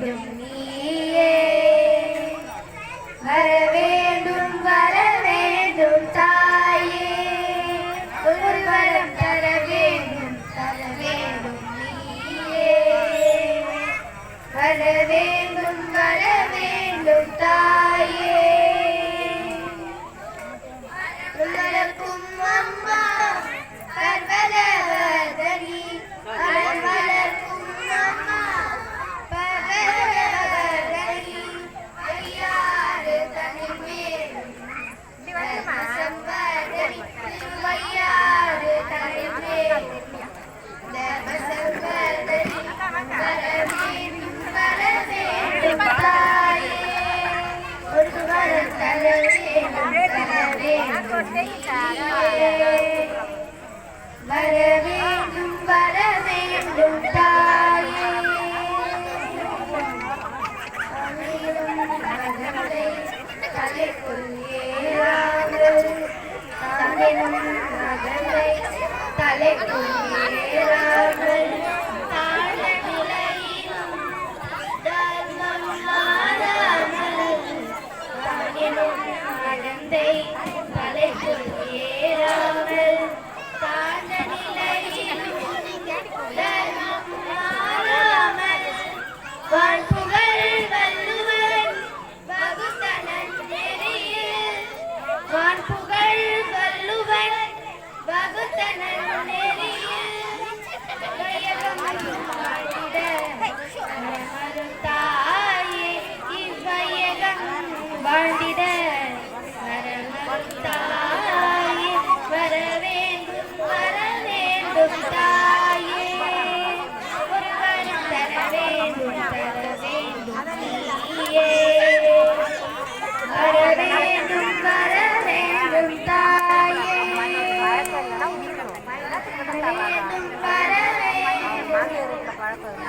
வேண்டும் நீயே. வர வேண்டும் வர வேண்டும் தாயே. ஒரு வரம் தர வர வேண்டும் வர வேண்டும் தாயே. வரவேண்டும் வரவேண்டும் தாயே தலைக்குள் ஏறாது தமிழும் மகளை happened.